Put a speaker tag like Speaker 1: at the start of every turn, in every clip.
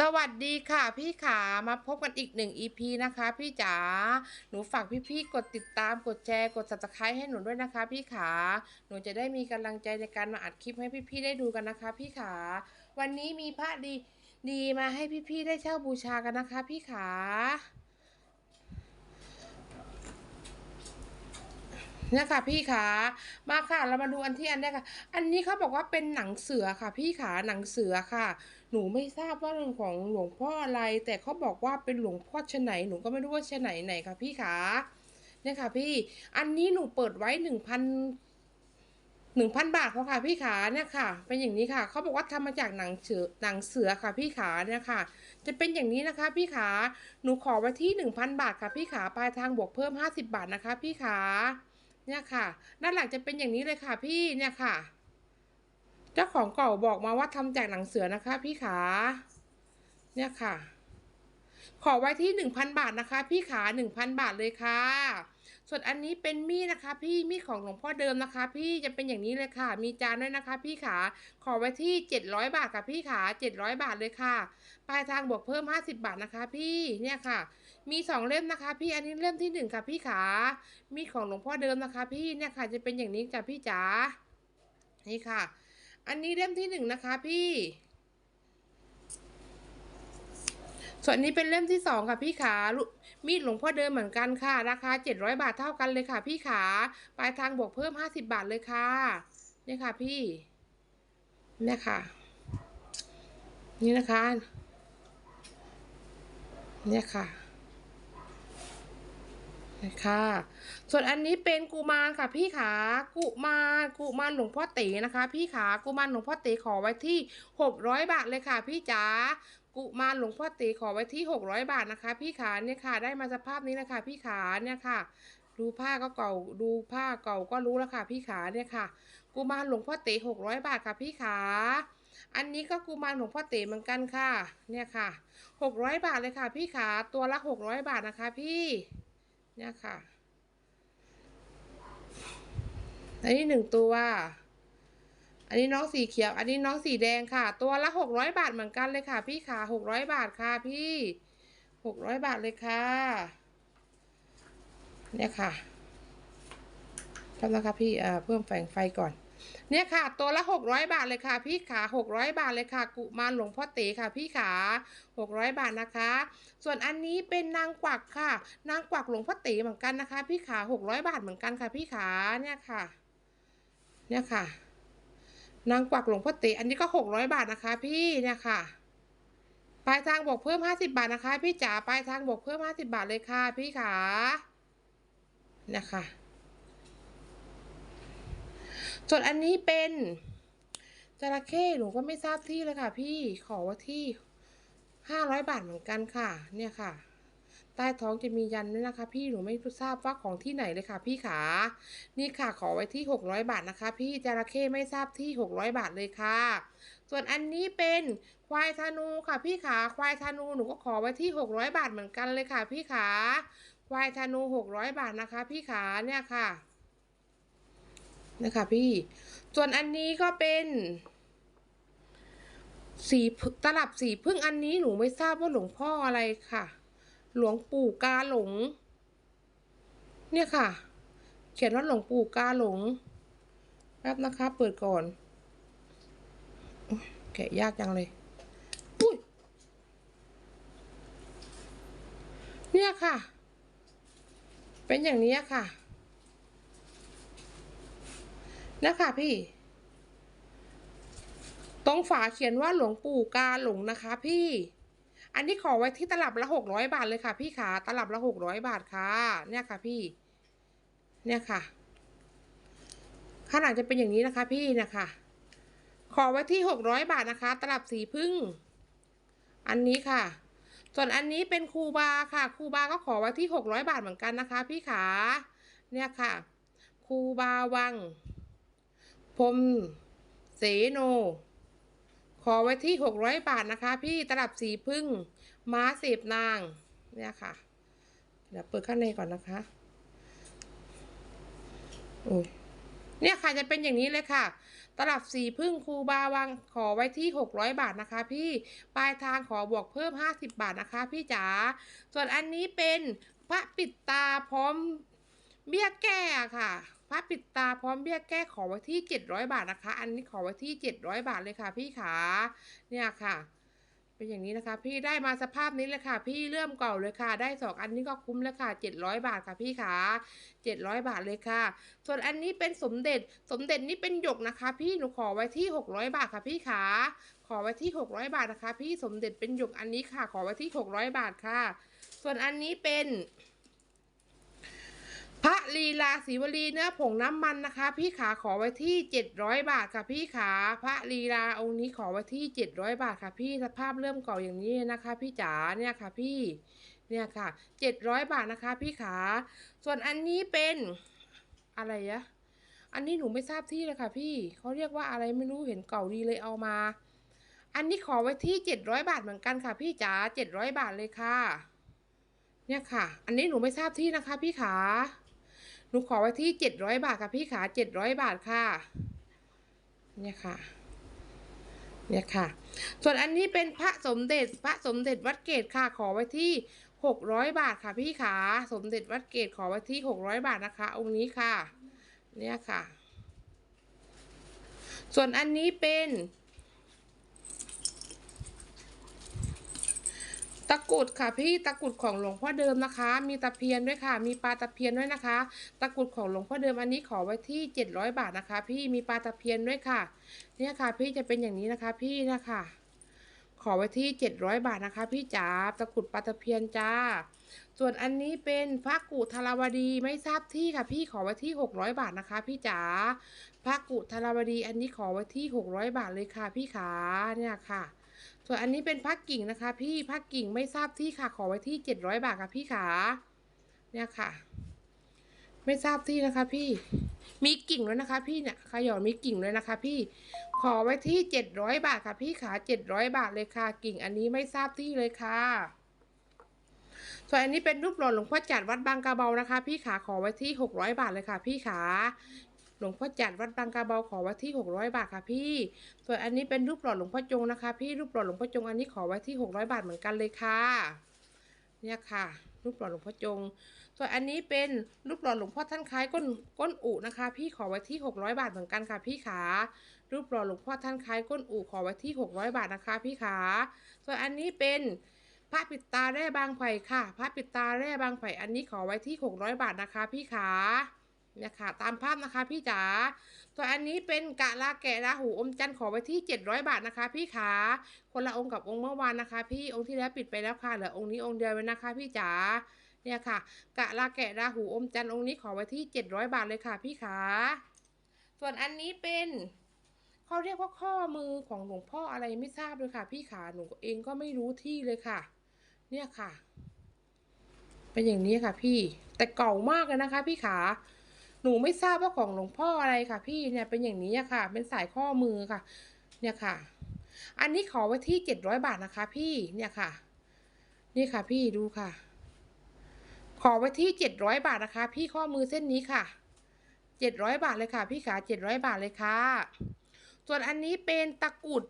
Speaker 1: สวัสดีค่ะพี่ขามาพบกันอีกหนึ่ง EP นะคะ พี่จ๋าหนูฝากพี่ๆกดติดตามกดแชร์กด subscribe ให้หนูด้วยนะคะ พี่ขาหนูจะได้มีกำลังใจในการมาอัดคลิปให้พี่ๆได้ดูกันนะคะ พี่ขาวันนี้มีพระดีดีมาให้พี่ๆได้เช่าบูชากันนะคะ พี่ขา เนี่ยค่ะพี่ขามาค่ะ เรามาดูอันที่อันแรกค่ะ อันนี้เขาบอกว่าเป็นหนังเสือค่ะ พี่ขาหนังเสือค่ะ หนูไม่ทราบว่าเรื่องของหลวงพ่ออะไร แต่เขาบอกว่าเป็นหลวงพ่อชะไหนหนูก็ไม่รู้ว่าชะไหนไหนค่ะ พี่ขาเนี่ยค่ะ พี่ อันนี้หนูเปิดไว้หนึ่งพันหนึ่งพันบาทเขาค่ะ พี่ขาเนี่ยค่ะ เป็นอย่างนี้ค่ะเขาบอกว่าทำมาจากหนังเสือหนังเสือค่ะ พี่ขาเนี่ยค่ะ จะเป็นอย่างนี้นะคะ พี่ขาหนูขอไว้ที่หนึ่งพันบาทค่ะ พี่ขาปลายทางบวกเพิ่มห้าสิบาทนะคะ พี่ขา เนี่ยค่ะ ด้านหลังจะเป็นอย่างนี้เลยค่ะพี่เนี่ยค่ะ เจ้าของเก่าบอกมาว่าทำจากหนังเสือนะคะ พี่ขาเนี่ยค่ะ ขอไว้ที่หนึ่งพันบาทนะคะ พี่ขาหนึ่งพันบาทเลยค่ะ ส่วนอันนี้เป็นมีดนะคะ พี่มีดของหลวงพ่อเดิมนะคะ พี่จะเป็นอย่างนี้เลยค่ะ มีจานด้วยนะคะ พี่ขาขอไว้ที่เจ็ดร้อยบาทค่ะพี่ขาเจ็ดร้อยบาทเลยค่ะ ปลายทางบวกเพิ่มห้าสิบาทนะคะ พี่เนี่ยค่ะ มีสองเล่มนะคะพี่อันนี้เล่มที่หนึ่งค่ะพี่ขามีดของหลวงพ่อเดิมนะคะ พี่เนี่ยค่ะจะเป็นอย่างนี้จ้ะพี่จ๋านี่ค่ะ อันนี้เล่มที่หนึ่งนะคะ พี่ ส่วนนี้เป็นเล่มที่สองค่ะพี่ขามีดหลวงพ่อเดิมเหมือนกันค่ะ ราคาเจ็ดร้อยบาทเท่ากันเลยค่ะ พี่ขาปลายทางบวกเพิ่มห้าสิบาทเลยค่ะเนี่ยค่ะ พี่เนี่ยค่ะ นี่นะคะเนี่ยค่ะ ค่ะส่วนอันนี้เป็นกุมารค่ะพี่ขากุมารกุมารหลวงพ่อเต๋นะคะ พี่ขากุมารหลวงพ่อเต๋ขอไว้ที่หกร้อยบาทเลยค่ะ พี่จ๋ากุมารหลวงพ่อเต๋ขอไว้ที่หกร้อยบาทนะคะ พี่ขาเนี่ยค่ะ ได้มาสภาพนี้นะคะ พี่ขาเนี่ยค่ะ ดูผ้าก็เก่าดูผ้าเก่าก็รู้แล้วค่ะ พี่ขาเนี่ยค่ะ กุมารหลวงพ่อเต๋หกร้อยบาทค่ะ พี่ขาอันนี้ก็กุมารหลวงพ่อเต๋เหมือนกันค่ะ เนี่ยค่ะหกร้อยบาทเลยค่ะ พี่ขาตัวละหกร้อยบาทนะคะ พี่ เนี่ยค่ะอันนี้หนึ่งตัว อันนี้น้องสีเขียว อันนี้น้องสีแดงค่ะ ตัวละหกร้อยบาทเหมือนกันเลยค่ะ พี่ขาหกร้อยบาทค่ะ พี่หกร้อยบาทเลยค่ะ เนี่ยค่ะทำนะคะพี่เออเพิ่มแสงไฟก่อน เนี่ยค่ะ ตัวละหกร้อยบาทเลยค่ะ พี่ขาหกร้อยบาทเลยค่ะ กุมารหลวงพ่อเต๋ค่ะพี่ขาหกร้อยบาทนะคะ ส่วนอันนี้เป็นนางกวักค่ะ นางกวักหลวงพ่อเต๋เหมือนกันนะคะ พี่ขาหกร้อยบาทเหมือนกันค่ะ พี่ขาเนี่ยค่ะ เนี่ยค่ะ นางกวักหลวงพ่อเต๋อันนี้ก็หกร้อยบาทนะคะ พี่เนี่ยค่ะปลายทางบวกเพิ่มห้าสิบาทนะคะ พี่จ๋าปลายทางบวกเพิ่มห้าสิบาทเลยค่ะ พี่ขาเนี่ยค่ะ ส่วนอันนี้เป็นจระเข้หนูก็ไม่ทราบที่เลยค่ะ พี่ขอว่าที่ห้าร้อยบาทเหมือนกันค่ะ เนี่ยค่ะ ใต้ท้องจะมียันด้วยนะคะ พี่หนูไม่ทราบว่าของที่ไหนเลยค่ะ พี่ขานี่ค่ะขอไว้ที่หกร้อยบาทนะคะ พี่จระเข้ไม่ทราบที่หกร้อยบาทเลยค่ะ ส่วนอันนี้เป็นควายธนูค่ะ พี่ขาควายธนูหนูก็ขอไว้ที่หกร้อยบาทเหมือนกันเลยค่ะ พี่ขาควายธนูหกร้อยบาทนะคะ พี่ขาเนี่ยค่ะ นะคะพี่ ส่วนอันนี้ก็เป็นสีตลับสีพึ่งอันนี้หนูไม่ทราบว่าหลวงพ่ออะไรค่ะ หลวงปู่กาหลง เนี่ยค่ะ เขียนว่าหลวงปู่กาหลง แป๊บนะคะ เปิดก่อนแกะยากจังเลยอุ้ยเนี่ยค่ะ เป็นอย่างนี้ค่ะ นะคะพี่ ตรงฝาเขียนว่าหลวงปู่กาหลงนะคะพี่ อันนี้ขอไว้ที่ตลับละหกร้อยบาทเลยค่ะ พี่ขาตลับละหกร้อยบาทค่ะ เนี่ยค่ะพี่ เนี่ยค่ะ ข้างหลังจะเป็นอย่างนี้นะคะ พี่นะคะ ขอไว้ที่หกร้อยบาทนะคะ ตลับสีพึ่ง อันนี้ค่ะ ส่วนอันนี้เป็นครูบาค่ะ ครูบาก็ขอไว้ที่หกร้อยบาทเหมือนกันนะคะ พี่ขา เนี่ยค่ะครูบาวัง พรมเสโน ขอไว้ที่หกร้อยบาทนะคะ พี่ตลับสีพึ่ง ม้าเสพนาง เนี่ยค่ะ เดี๋ยวเปิดข้างในก่อนนะคะโอ้ยเนี่ยค่ะจะเป็นอย่างนี้เลยค่ะ ตลับสีพึ่งครูบาวังขอไว้ที่ 600 บาทนะคะ พี่ปลายทางขอบวกเพิ่ม 50 บาทนะคะ พี่จ๋าส่วนอันนี้เป็นพระปิดตาพร้อมเบี้ยแก้ค่ะ พระปิดตาพร้อมเบี้ยแก้ขอไว้ที่ 700 บาทนะคะ อันนี้ขอไว้ที่ 700 บาทเลยค่ะ พี่ขาเนี่ยค่ะ เป็นอย่างนี้นะคะ พี่ได้มาสภาพนี้เลยค่ะ พี่เริ่มเก่าเลยค่ะ ได้สองอันนี้ก็คุ้มแล้วค่ะ 700 บาทค่ะพี่ขา700 บาทเลยค่ะ ส่วนอันนี้เป็นสมเด็จ สมเด็จนี่เป็นหยกนะคะ พี่หนูขอไว้ที่ 600 บาทค่ะพี่ขาขอไว้ที่ 600 บาทนะคะ พี่สมเด็จเป็นหยกอันนี้ค่ะ ขอไว้ที่ 600 บาทค่ะ ส่วนอันนี้เป็น พระลีลาศีวลีเนื้อผงน้ำมันนะคะ พี่ขาขอไว้ที่เจ็ดร้อยบาทค่ะพี่ขาพระลีลาองค์นี้ขอไว้ที่เจ็ดร้อยบาทค่ะ พี่สภาพเริ่มเก่าอย่างนี้นะคะ พี่จ๋าเนี่ยค่ะพี่เนี่ยค่ะเจ็ดร้อยบาทนะคะ พี่ขา ส่วนอันนี้เป็นอะไรอะอันนี้หนูไม่ทราบที่เลยค่ะ พี่เขาเรียกว่าอะไรไม่รู้เห็นเก่าดีเลยเอามา อันนี้ขอไว้ที่เจ็ดร้อยบาทเหมือนกันค่ะ พี่จ๋าเจ็ดร้อยบาทเลยค่ะ เนี่ยค่ะ อันนี้หนูไม่ทราบที่นะคะ พี่ขา หนูขอไว้ที่เจ็ดร้อยบาทค่ะพี่ขาเจ็ดร้อยบาทค่ะ เนี่ยค่ะ เนี่ยค่ะ ส่วนอันนี้เป็นพระสมเด็จพระสมเด็จวัดเกตค่ะ ขอไว้ที่หกร้อยบาทค่ะ พี่ขาสมเด็จวัดเกตขอไว้ที่หกร้อยบาทนะคะ องค์นี้ค่ะ เนี่ยค่ะ ส่วนอันนี้เป็น ตะกรุดค่ะพี่ตะกรุดของหลวงพ่อเดิมนะคะ มีตะเพียนด้วยค่ะ มีปลาตะเพียนด้วยนะคะ ตะกรุดของหลวงพ่อเดิมอันนี้ขอไว้ที่เจ็ดร้อยบาทนะคะ พี่มีปลาตะเพียนด้วยค่ะ เนี่ยค่ะ พี่จะเป็นอย่างนี้นะคะ พี่นะคะขอไว้ที่เจ็ดร้อยบาทนะคะ พี่จ๋าตะกรุดปลาตะเพียนจ้า ส่วนอันนี้เป็นพระกุธารวดีไม่ทราบที่ค่ะ พี่ขอไว้ที่หกร้อยบาทนะคะ พี่จ๋าพระกุธารวดีอันนี้ขอไว้ที่หกร้อยบาทเลยค่ะ พี่ขาเนี่ยค่ะ ส่วนอันนี้เป็นพักกิ่งนะคะ พี่พักกิ่งไม่ทราบที่ค่ะขอไว้ที่เจ็ดร้อยบาทค่ะพี่ขาเนี่ยค่ะ ไม่ทราบที่นะคะ พี่มีกิ่งแล้วนะคะ พี่เนี่ยขยอมีกิ่งเลยนะคะ พี่ขอไว้ที่เจ็ดร้อยบาทค่ะ พี่ขาเจ็ดร้อยบาทเลยค่ะ กิ่งอันนี้ไม่ทราบที่เลยค่ะส่วนอันนี้เป็นรูปหล่อหลวงพ่อจัดวัดบางกระเบานะคะ พี่ขาขอไว้ที่หกร้อยบาทเลยค่ะ พี่ขา หลวงพ่อจัดวัดบางกระเบาขอไว้ที่หกร้อยบาทค่ะพี่ ส่วนอันนี้เป็นรูปหล่อหลวงพ่อจงนะคะ พี่รูปหล่อหลวงพ่อจงอันนี้ขอไว้ที่หกร้อยบาทเหมือนกันเลยค่ะ เนี่ยค่ะ รูปหล่อหลวงพ่อจง ส่วนอันนี้เป็นรูปหล่อหลวงพ่อท่านคล้ายก้นก้นอุนะคะ พี่ขอไว้ที่หกร้อยบาทเหมือนกันค่ะ พี่ขา รูปหล่อหลวงพ่อท่านคล้ายก้นอุขอไว้ที่หกร้อยบาทนะคะ พี่ขาส่วนอันนี้เป็นพระปิดตาแร่บางไผ่ค่ะ พระปิดตาแร่บางไผ่อันนี้ขอไว้ที่หกร้อยบาทนะคะ พี่ขา นี่ยค่ะตามภาพนะคะพี่จ๋าส่วนอันนี้เป็นกะลาแกะราหูอมจันทร์ขอไว้ที่ 700 บาทนะคะ พี่ขาคนละองค์กับองค์เมื่อวานนะคะ พี่องค์ที่แล้วปิดไปแล้วค่ะเหลือองค์นี้องค์เดียวไว้นะคะ พี่จ๋าเนี่ยค่ะ กะลาแกะราหูอมจันทร์องค์นี้ขอไว้ที่ 700 บาทเลยค่ะ พี่ขาส่วนอันนี้เป็นเขาเรียกว่าข้อมือของหลวงพ่ออะไรไม่ทราบเลยค่ะ พี่ขาหนูเองก็ไม่รู้ที่เลยค่ะ เนี่ยค่ะ เป็นอย่างนี้ค่ะ พี่แต่เก่ามากเลยนะคะ พี่ขา นูไม่ทราบว่าของหลวงพ่ออะไรค่ะ พี่เนี่ยเป็นอย่างนี้ค่ะ เป็นสายข้อมือค่ะ เนี่ยค่ะ อันนี้ขอไว้ที่เจ็ดร้อยบาทนะคะ พี่เนี่ยค่ะ นี่ค่ะ พี่ดูค่ะ ขอไว้ที่เจ็ดร้อยบาทนะคะ พี่ข้อมือเส้นนี้ค่ะเจ็ดร้อยบาทเลยค่ะ พี่ขาเจ็ดร้อยบาทเลยค่ะ ส่วนอันนี้เป็นตะกุด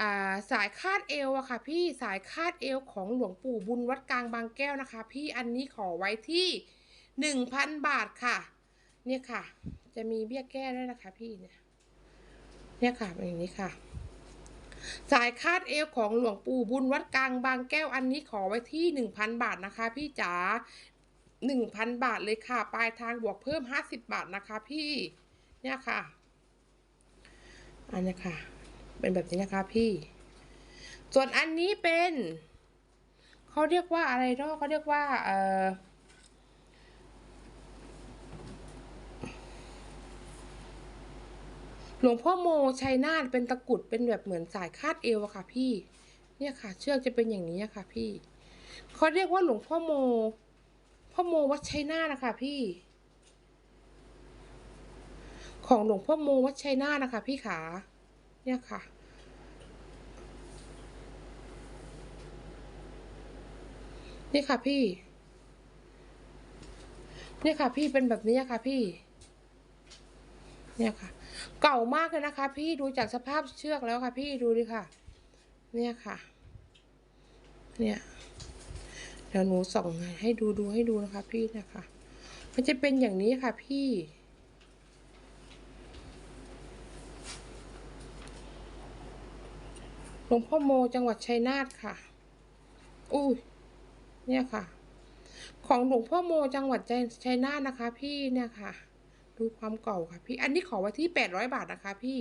Speaker 1: อ่าสายคาดเอวอะค่ะ พี่สายคาดเอวของหลวงปู่บุญวัดกลางบางแก้วนะคะ พี่อันนี้ขอไว้ที่หนึ่งพันบาทค่ะ เนี่ยค่ะ จะมีเบี้ยแก้ด้วยนะคะพี่เนี่ยเนี่ยค่ะอย่างนี้ค่ะ สายคาดเอวของหลวงปู่บุญวัดกลางบางแก้วอันนี้ขอไว้ที่หนึ่งพันบาทนะคะ พี่จ๋าหนึ่งพันบาทเลยค่ะ ปลายทางบวกเพิ่มห้าสิบบาทนะคะ พี่เนี่ยค่ะ อันนี้ค่ะ เป็นแบบนี้นะคะพี่ ส่วนอันนี้เป็น เขาเรียกว่าอะไรเนาะเขาเรียกว่า เอ่อ หลวงพ่อโมชัยนาทเป็นตะกุดเป็นแบบเหมือนสายคาดเอวอะค่ะพี่ เนี่ยค่ะ เชือกจะเป็นอย่างนี้ค่ะ พี่เขาเรียกว่าหลวงพ่อโม พ่อโมวัดชัยนาทนะคะพี่ ของหลวงพ่อโมวัดชัยนาทนะคะ พี่ขา เนี่ยค่ะนี่ค่ะพี่ เนี่ยค่ะพี่เป็นแบบนี้ค่ะพี่ เนี่ยค่ะ เก่ามากเลยนะคะ พี่ดูจากสภาพเชือกแล้วค่ะ พี่ดูดิค่ะ เนี่ยค่ะ เนี่ยเดี๋ยวหนูส่องให้ดูดูให้ดูนะคะ พี่เนะคะ มันจะเป็นอย่างนี้ค่ะ พี่หลวงพ่อโมจังหวัดชัยนาทค่ะ อุ้ย เนี่ยค่ะ ของหลวงพ่อโมจังหวัดชัยนาทนะคะ พี่เนี่ยค่ะ ดูความเก่าค่ะพี่ อันนี้ขอไว้ที่แปดร้อยบาทนะคะ พี่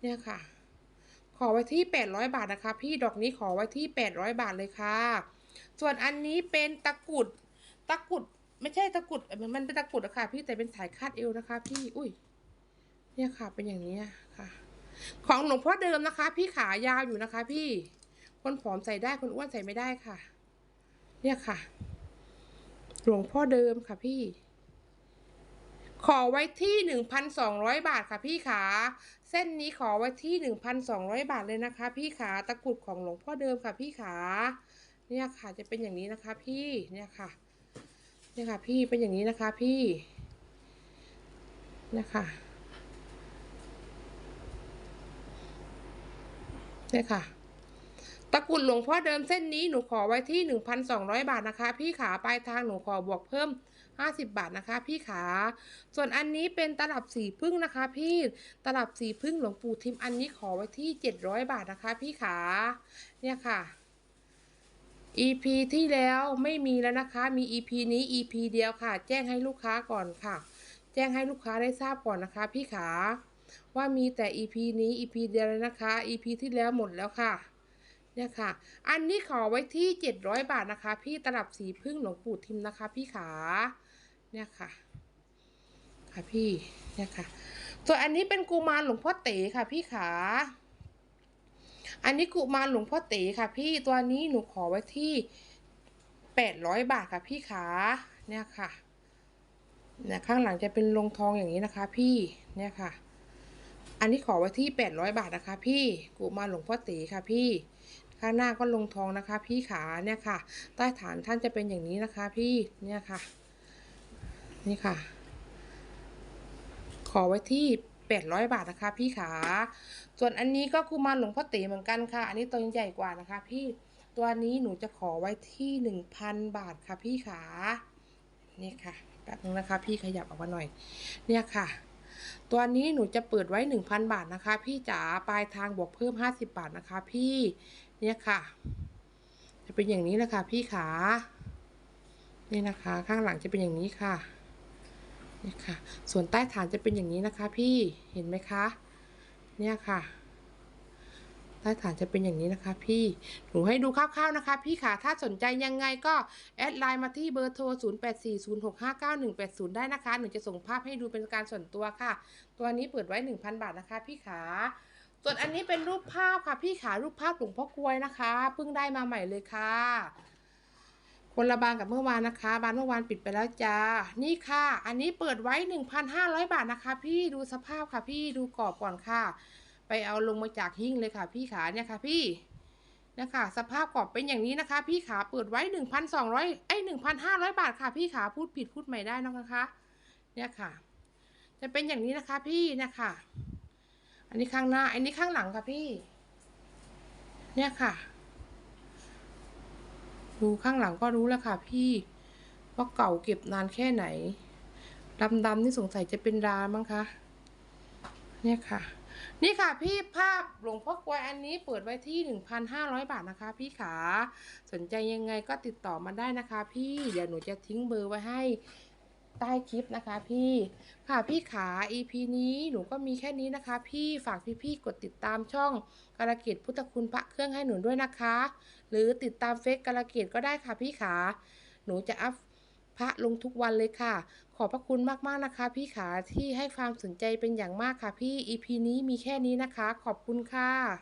Speaker 1: เนี่ยค่ะ ขอไว้ที่แปดร้อยบาทนะคะ พี่ ดอกนี้ขอไว้ที่แปดร้อยบาทเลยค่ะ ส่วนอันนี้เป็นตะกุด ตะกุดไม่ใช่ตะกุด มันเป็นตะกุดอะค่ะพี่ แต่เป็นสายคาดเอวนะคะ พี่ อุ้ย เนี่ยค่ะ เป็นอย่างนี้ค่ะ ของหลวงพ่อเดิมนะคะ พี่ขายาวอยู่นะคะ พี่ คนผอมใส่ได้ คนอ้วนใส่ไม่ได้ค่ะ เนี่ยค่ะ หลวงพ่อเดิมค่ะพี่ ขอไว้ที่หนึ่งพันสองร้อยบาทค่ะพี่ขาเส้นนี้ขอไว้ที่หนึ่งพันสองร้อยบาทเลยนะคะ พี่ขาตะกรุดของหลวงพ่อเดิมค่ะพี่ขาเนี่ยค่ะจะเป็นอย่างนี้นะคะ พี่เนี่ยค่ะเนี่ยค่ะ พี่เป็นอย่างนี้นะคะพี่เนี่ยค่ะเนี่ยค่ะ ตะกรุดหลวงพ่อเดิมเส้นนี้หนูขอไว้ที่หนึ่งพันสองร้อยบาทนะคะ พี่ขาปลายทางหนูขอบวกเพิ่มห้าสิบบาทนะคะ พี่ขา ส่วนอันนี้เป็นตลับสีพึ่งนะคะ พี่ตลับสีพึ่งหลวงปู่ทิมอันนี้ขอไว้ที่เจ็ดร้อยบาทนะคะ พี่ขา เนี่ยค่ะ EP ที่แล้วไม่มีแล้วนะคะ มี EP นี้ EP เดียวค่ะ แจ้งให้ลูกค้าก่อนค่ะ แจ้งให้ลูกค้าได้ทราบก่อนนะคะ พี่ขา ว่ามีแต่ EP นี้ EP เดียวเลยนะคะ EP ที่แล้วหมดแล้วค่ะ เนี่ยค่ะ อันนี้ขอไว้ที่ 700 บาทนะคะ พี่ตลับสีพึ่งหลวงปู่ทิมนะคะ พี่ขาเนี่ยค่ะ ค่ะพี่เนี่ยค่ะส่วนอันนี้เป็นกุมารหลวงพ่อเต๋ค่ะ พี่ขาอันนี้กุมารหลวงพ่อเต๋ค่ะ พี่ตัวนี้หนูขอไว้ที่ 800 บาทค่ะ พี่ขาเนี่ยค่ะเนี่ยข้างหลังจะเป็นลงทองอย่างนี้นะคะ พี่เนี่ยค่ะ อันนี้ขอไว้ที่แปดร้อยบาทนะคะ พี่กุมารหลวงพ่อตีค่ะพี่ ข้างหน้าก็ลงทองนะคะ พี่ขาเนี่ยค่ะ ใต้ฐานท่านจะเป็นอย่างนี้นะคะ พี่เนี่ยค่ะ นี่ค่ะ ขอไว้ที่แปดร้อยบาทนะคะ พี่ขา ส่วนอันนี้ก็กุมารหลวงพ่อตีเหมือนกันค่ะ อันนี้ตัวใหญ่กว่านะคะ พี่ ตัวนี้หนูจะขอไว้ที่หนึ่งพันบาทค่ะ พี่ขา นี่ค่ะ แป๊บนึงนะคะ พี่ขยับออกมาหน่อย เนี่ยค่ะ ตัวนี้หนูจะเปิดไว้หนึ่งพันบาทนะคะ พี่จ๋าปลายทางบวกเพิ่มห้าสิบาทนะคะ พี่เนี่ยค่ะ จะเป็นอย่างนี้นะคะพี่ขานี่นะคะ ข้างหลังจะเป็นอย่างนี้ค่ะนี่ค่ะ ส่วนใต้ฐานจะเป็นอย่างนี้นะคะ พี่เห็นไหมคะ เนี่ยค่ะ ใต้ฐานจะเป็นอย่างนี้นะคะพี่ หนูให้ดูคร่าวๆนะคะ พี่ค่ะ ถ้าสนใจยังไงก็แอดไลน์มาที่เบอร์โทร 0840659180 ได้นะคะ หนูจะส่งภาพให้ดูเป็นการส่วนตัวค่ะ ตัวนี้เปิดไว้ 1,000 บาทนะคะ พี่ขาส่วนอันนี้เป็นรูปภาพค่ะ พี่ขารูปภาพหลวงพ่อกลวยนะคะเพิ่งได้มาใหม่เลยค่ะ คนละบานกับเมื่อวานนะคะ บานเมื่อวานปิดไปแล้วจ้า นี่ค่ะ อันนี้เปิดไว้ 1,500 บาทนะคะ พี่ดูสภาพค่ะ พี่ดูกรอบก่อนค่ะ ไปเอาลงมาจากหิ้งเลยค่ะ พี่ขาเนี่ยค่ะพี่นะคะ สภาพกรอบเป็นอย่างนี้นะคะ พี่ขาเปิดไว้หนึ่งพันสองร้อยไอ้หนึ่งพันห้าร้อยบาทค่ะ พี่ขาพูดผิดพูดใหม่ได้นะคะ เนี่ยค่ะ จะเป็นอย่างนี้นะคะ พี่เนี่ยค่ะอันนี้ข้างหน้า อันนี้ข้างหลังค่ะพี่ เนี่ยค่ะ ดูข้างหลังก็รู้แล้วค่ะ พี่ว่าเก่าเก็บนานแค่ไหนดำๆนี่สงสัยจะเป็นรามั้งคะ เนี่ยค่ะ นี่ค่ะพี่ภาพหลวงพ่อกวยอันนี้เปิดไว้ที่ 1,500 บาทนะคะ พี่ขา สนใจยังไงก็ติดต่อมาได้นะคะ พี่เดี๋ยวหนูจะทิ้งเบอร์ไว้ให้ใต้คลิปนะคะพี่ค่ะพี่ขา EP นี้หนูก็มีแค่นี้นะคะ พี่ฝากพี่ๆกดติดตามช่องกาลเกตพุทธคุณพระเครื่องให้หนูด้วยนะคะ หรือติดตามเฟซกาลเกตก็ได้ค่ะพี่ขา หนูจะอัพ พระลงทุกวันเลยค่ะ ขอบพระคุณมากๆนะคะ พี่ขาที่ให้ความสนใจเป็นอย่างมากค่ะ พี่ EP นี้มีแค่นี้นะคะ ขอบคุณค่ะ